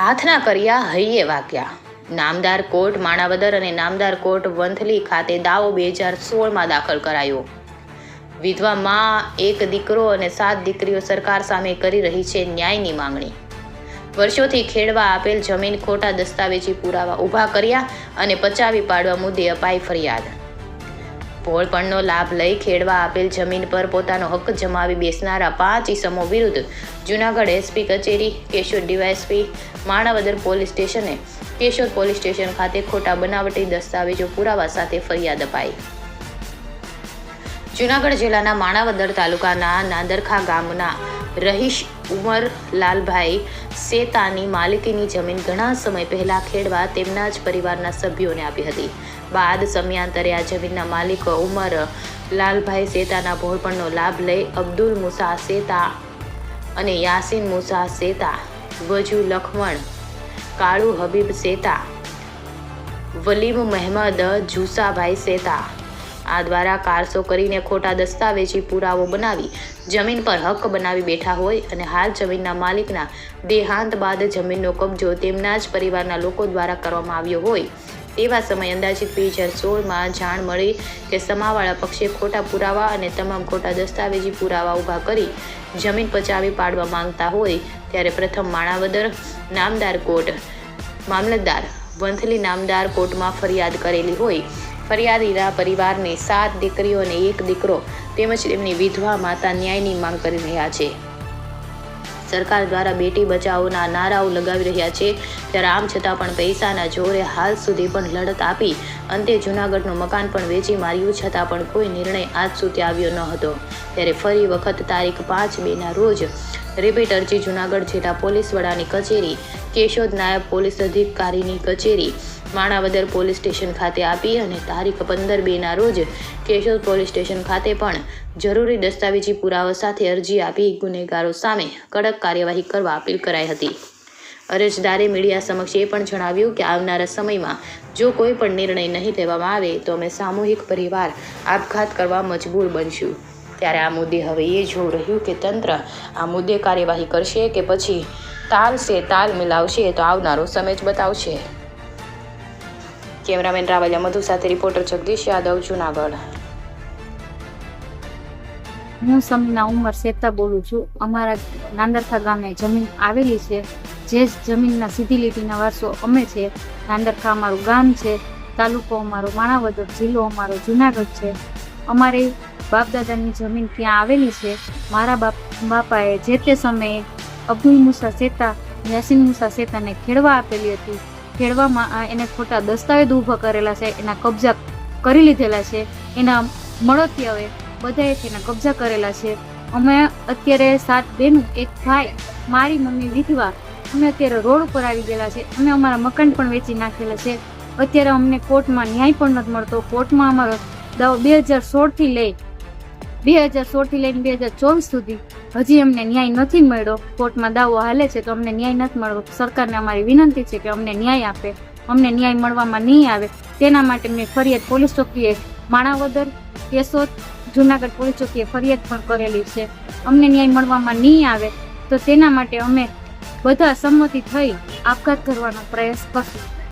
હાથના કર્યા હૈયે વાગ્યા. નામદાર કોર્ટ માણાવદર અને નામદાર કોર્ટ વંથલી ખાતે દાવો બે હજાર સોળમાં દાખલ કરાયો. વિધવા માં, એક દીકરો અને સાત દીકરીઓ સરકાર સામે કરી રહી છે ન્યાયની માંગણી. વર્ષોથી ખેડવા આપેલ જમીન ખોટા દસ્તાવેજી પુરાવા ઊભા કર્યા અને પચાવી પાડવા મુદ્દે અપાઈ ફરિયાદ. ભોળપણનો લાભ લઈ ખેડવા આપેલ જમીન પર પોતાનો હક જમાવી બેસનારા પાંચ ઇસમો વિરુદ્ધ જૂનાગઢ એસપી કચેરી, કેશોદ ડીવાયએસપી માણાવદર પોલીસ સ્ટેશને, કેશોદ પોલીસ સ્ટેશન ખાતે ખોટા બનાવટી દસ્તાવેજો પુરાવા સાથે ફરિયાદ અપાઈ. જૂનાગઢ જિલ્લાના માણાવદર તાલુકાના નાદરખા ગામના રહીશ ઉમર લાલભાઈ સેતાની માલિકીની જમીન ઘણા સમય પહેલા ખેડવા તેમના જ પરિવારના સભ્યોને આપી હતી. બાદ સમયાંતરે આ જમીનના માલિક ઉમર લાલભાઈ સેતાના ભોળપણનો લાભ લઈ અબ્દુલ મુસા સેતા અને યાસીન મુસા સેતા, વજુ લખમણ, કાળુ હબીબ સેતા, વલીમ મહેમદ જુસાભાઈ સેતા આ દ્વારા કારસો કરીને ખોટા દસ્તાવેજી, પુરાવો બનાવી જમીન પર હક બનાવી બેઠા હોય અને હાલ જમીનના માલિકના દેહાંત બાદ જમીનનો કબજો તેમના જ પરિવારના લોકો દ્વારા કરવામાં આવ્યો હોય. તેવા સમય અંદાજિત બે હજાર સોળમાં જાણ મળી કે સમાવાળા પક્ષે ખોટા પુરાવા અને તમામ ખોટા દસ્તાવેજી, પુરાવા ઊભા કરી જમીન પચાવી પાડવા માંગતા હોય ત્યારે પ્રથમ માણાવદર નામદાર કોર્ટ મામલતદાર વંથલી નામદાર કોર્ટમાં ફરિયાદ કરેલી હોય. ફરિયાદીના પરિવારને સાત દીકરીઓ અને એક દીકરો તેમજ તેમની વિધવા માતા ન્યાયની માંગ કરી રહ્યા છે. સરકાર દ્વારા બેટી બચાવોના નારાઓ લગાવી રહ્યા છે. ત્યારે આમ છતાં પણ પૈસાના જોરે હાલ સુધી પણ લડત આપી અંતે જૂનાગઢનું મકાન પણ વેચી માર્યું છતાં પણ કોઈ નિર્ણય આજ સુધી આવ્યો ન હતો. ત્યારે ફરી વખત તારીખ પાંચ બેના રોજ રિપીટ અરજી જૂનાગઢ જિલ્લા પોલીસ વડાની કચેરી, કેશોદ નાયબ પોલીસ અધિકારીની કચેરી માણાવદર પોલીસ સ્ટેશન ખાતે આપી અને તારીખ પંદર બેના રોજ કેશોદ પોલીસ સ્ટેશન ખાતે પણ જરૂરી દસ્તાવેજી પુરાવા સાથે અરજી આપી ગુનેગારો સામે કડક કાર્યવાહી કરવા અપીલ કરાઈ હતી. અરજદારે મીડિયા સમક્ષ એ પણ જણાવ્યું કે આવનારા સમયમાં જો કોઈ પણ નિર્ણય નહીં લેવામાં આવે તો અમે સામૂહિક પરિવાર આપઘાત કરવા મજબૂર બનશું. ત્યારે આ મુદ્દે હવે એ જોવું રહ્યું કે તંત્ર આ મુદ્દે કાર્યવાહી કરશે કે પછી તાલ સે તાલ મિલાવશે તો આવનારો સમય બતાવશે. કેમેરામેન રાવલિયા મધુ સાથે રિપોર્ટર જગદીશ યાદવ, જુનાગઢ. હું સમીના ઉંમર શેતા બોલું છું. અમારા નાંદરખા ગામે જમીન આવેલી છે. જે જમીનના સીધી લીટીના વારસો અમે છે. નાંદરખા અમારું ગામ છે. તાલુકો અમારો માણાવદર, જિલ્લો અમારો જુનાગઢ છે. અમારી બાપદાદાની જમીન ત્યાં આવેલી છે. મારા બાપ, બાપાએ જે તે સમયે અબ્દુલ મુસા શેતા યાસીન મુસા શેતાને ખેડવા આપેલી હતી. ખેડવામાં એને ખોટા દસ્તાવેજ ઊભા કરેલા છે, એના કબજા કરી લીધેલા છે, એના હવે બધાએ તેના કબજા કરેલા છે. અમે અત્યારે સાત બેનું એક ભાઈ, મારી મમ્મી વિધવા, અમે અત્યારે રોડ ઉપર આવી ગયેલા છે. અમે અમારા મકાન પણ વેચી નાખેલા છે. અત્યારે અમને કોર્ટમાં ન્યાય પણ નથી મળતો. કોર્ટમાં અમારો દાવો બે હજાર સોળથી લઈ બે હજાર સોળથી લઈને બે હજાર ચોવીસ સુધી હજી અમને ન્યાય નથી મળ્યો. કોર્ટમાં દાવો હાલે છે તો અમને ન્યાય નથી મળ્યો. સરકારને અમારી વિનંતી છે કે અમને ન્યાય આપે. અમને ન્યાય મળવામાં નહીં આવે. તેના માટે મેં ફરિયાદ પોલીસ ચોકીએ માણાવદર, કેશોદ, જુનાગઢ પોલીસ ચોકીએ ફરિયાદ પણ કરેલી છે. અમને ન્યાય મળવામાં નહીં આવે તો તેના માટે અમે બધા સંમતિ થઈ આપઘાત કરવાનો પ્રયાસ કરશું.